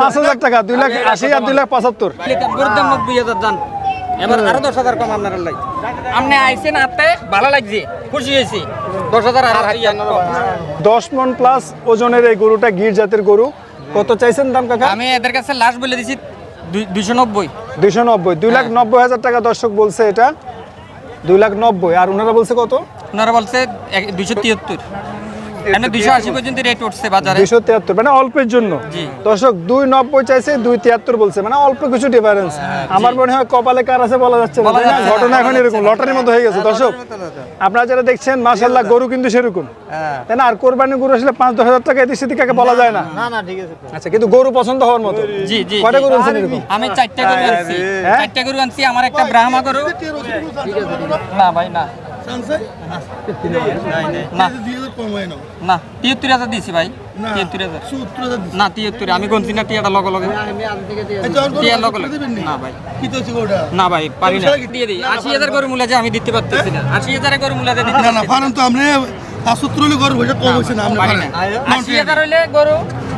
পাঁচ হাজার টাকা দুই লাখ আশি আর দুই লাখ পঁচাত্তর। এবার আরও দশ হাজার কম আপনার লাই। আপনি আইসেন আতে ভালো লাগছে খুশি হয়েছি। দশ হাজার আর হারিয়ে দশ মন প্লাস ওজনের এই গরুটা গির জাতের গরু। কত চাইছেন দাম কাকা? আমি এদের কাছে লাস্ট বলে দিছি দুইশো নব্বই। দুইশো নব্বই। দুই লাখ নব্বই হাজার টাকা দর্শক বলছে এটা। দুই লাখ নব্বই। আর ওনারা বলছে কত? ওনারা বলছে দুইশো তিয়াত্তর। পর্যন্ত রেট উঠছে বাজারে। মানে অল্পের জন্য। দর্শক দুই নব্বই চাইছে দুই তিয়াত্তর বলছে মানে অল্প কিছু ডিফারেন্স আমার মনে হয় কপালে কার আছে বলা যাচ্ছে না। ঘটনা এখন এরকম লটারির মতো হয়ে গেছে। দর্শক আপনারা যারা দেখছেন মাসাল্লাহ গরু কিন্তু সেরকম। তাই না? আর কোরবানি গরু আসলে পাঁচ দশ হাজার টাকা এদিক সেদিক কাকে বলা যায় না। না না ঠিক আছে। আচ্ছা কিন্তু গরু পছন্দ হওয়ার মতো। জি জি কয়টা গরু আনছেন এরকম? আমি চারটা গরু আনছি। হ্যাঁ? চারটা গরু আনছি আমার একটা ব্রাহ্মা গরু। না ভাই না। না হাজার তিয়াত্তর হাজার দিয়েছি ভাই। তিয়াত্তর হাজার। হাজার না তিয়াত্তর আমি গনছি না টিয়াটা লগে লগে। এই তো আর গরু টিয়ার লগে লগে। না ভাই। কি তো হচ্ছে ওটা? না ভাই পারি না। দিয়ে দিই আশি হাজার গরু মূল্যে যে আমি দিতে পারতেছি না। আশি হাজারের গরু মূল্যে দিতে না না ফারান তো আপনি হলে গরু হয়েছে কম হয়েছে না আপনি পারি না আশি হাজার হইলে গরু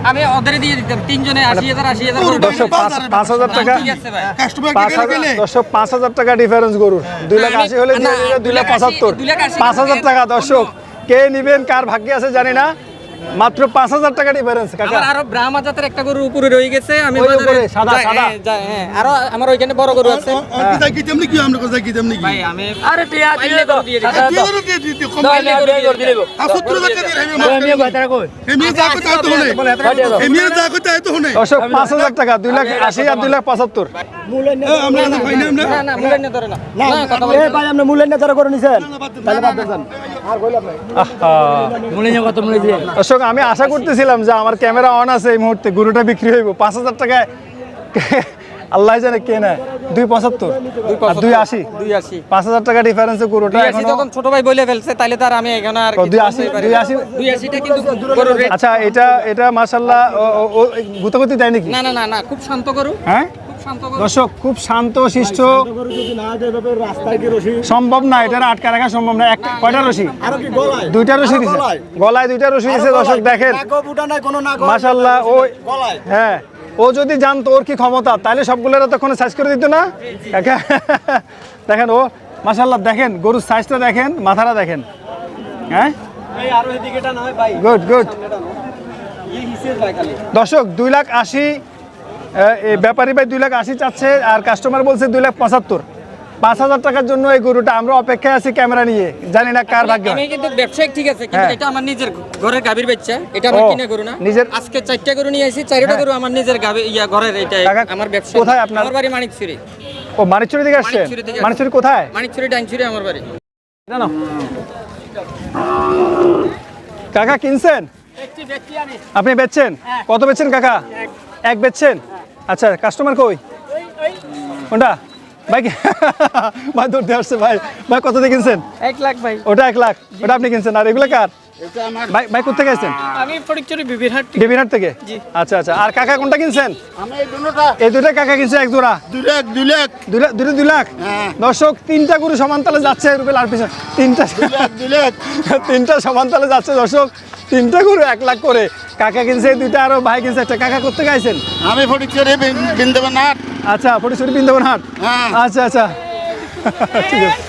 আমি ওদের দিয়ে দিতাম। তিনজনে আশি হাজার আশি হাজার দর্শক পাঁচ পাঁচ হাজার টাকা দর্শক পাঁচ হাজার টাকা ডিফারেন্স গরুর। দুই লাখ আশি হলে দুই লাখ পঁচাত্তর। পাঁচ হাজার টাকা দর্শক কে নিবেন কার ভাগ্যে আছে জানি না। মাত্র পাঁচ হাজার টাকা ডিফারেন্স কাকা। আমার আরও ব্রাহ্মা জাতের একটা গরু উপরে রয়ে গেছে আমি বাজারে সাদা, সাদা। হ্যাঁ, যাই- হ্যাঁ, আরও আমার ওইখানে বড় গরু আছে। অল্প থাকি তেমনি কি আমরা কোথায় কি তেমনি কি ভাই আমি আরে টিয়া দিলে তো দিয়ে দিতে কম করে দিলে। আর হাজার টাকা দিয়ে আমি কই? এমনি যা হয় তো হনে কয়টা এমনি যা হয় তো হনে টাকা দুই লাখ আশি আর দুই লাখ পঁচাত্তর। আমরা আগে পাই না আমরা না না ধরে না। না কথা বলি ভাই আপনি যারা করে নিছেন। তাহলে বাদ দেন। দর্শক আমি আশা করতেছিলাম যে আমার ক্যামেরা অন আছে এই মুহূর্তে গরুটা বিক্রি হইব। পাঁচ হাজার টাকায় আল্লাহ জানে কে নেয়। দুই পঁচাত্তর। দুই আশি। দুই আশি। পাঁচ হাজার টাকা ডিফারেন্সে গরুটা যখন ছোট ভাই বলে ফেলছে তাহলে তার আমি এখানে আর দুই আশি, দুই আশি? দুই আশিটা কিন্তু আচ্ছা এটা এটা মাসাল্লাহ গুতাগুতি দেয় নাকি? না না না না খুব শান্ত গরু। হ্যাঁ? দর্শক খুব শান্ত শিষ্ট। সম্ভব না এটা আটকা রাখা সম্ভব না। একটা কয়টা রশি? দুইটা রশি দিছে। গলায়? দুইটা রশি দিছে দর্শক দেখেন। মাশাল্লাহ ও হ্যাঁ ও যদি জানতো ওর কি ক্ষমতা তাহলে সবগুলোর তখন সাইজ করে দিত না? দেখেন ও মাশাল্লাহ দেখেন গরুর সাইজটা দেখেন মাথাটা দেখেন। হ্যাঁ? গুড গুড দর্শক দুই লাখ আশি ব্যাপারী ভাই দুই লাখ আশি চাচ্ছে আর কাস্টমার বলছে দুই লাখ পঁচাত্তর। পাঁচ হাজার টাকার জন্য এই গরুটা আমরা অপেক্ষায় আছি ক্যামেরা নিয়ে। জানি না কার ভাগ্য। আমি কিন্তু ব্যবসায়িক ঠিক আছে কিন্তু হ্যাঁ। এটা আমার নিজের ঘরের গাভীর বাচ্চা এটা আমার কিনে গরু না। নিজের- আজকে চারটা গরু নিয়ে আসি চারটা হ্যাঁ। গরু আমার নিজের গাভী ইয়া ঘরের এটা আমার ব্যবসা। কোথায় আপনার? আমার বাড়ি মানিকছড়ি। ও মানিকচুরি থেকে আসছি। মানিকচুরি কোথায়? মানিকছড়ি ডাইনছড়ি আমার বাড়ি। জানো কাকা কিনছেন? আপনি বেচছেন? কত বেচছেন কাকা? এক বেচছেন? আচ্ছা কাস্টমার কই? কোনটা? ভাই ভাই দৌড়তে আসছে ভাই। ভাই কত দিয়ে কিনছেন? এক লাখ ভাই। ওটা এক লাখ। ওটা আপনি কিনছেন? আর এগুলো কার? ভাই ভাই কোথেকে আসছেন? আমি ফটিকছড়ি বিবিরহাট ডিবিনার থেকে? আচ্ছা আচ্ছা। আর কাকা কোনটা কিনছেন? এই দুটা কাকা কিনছে এক জোড়া। দুই লাখ দুই লাখ। দুটো দুই লাখ? হ্যাঁ। দর্শক তিনটা গরু সমান তালে যাচ্ছে রুবেল আর পিছনে। তিনটা দুই লাখ। তিনটা সমান তালে যাচ্ছে দর্শক। তিনটা গরু এক লাখ করে। কাকা কিনছে দুইটা আরও ভাই কিনছে একটা কাকা করতে গাইছেন আমি ফটিকচুরি বৃন্দাবন হাট। আচ্ছা ফটিশ্বরী বৃন্দাবন হাট? হ্যাঁ। আচ্ছা আচ্ছা। ঠিক আছে।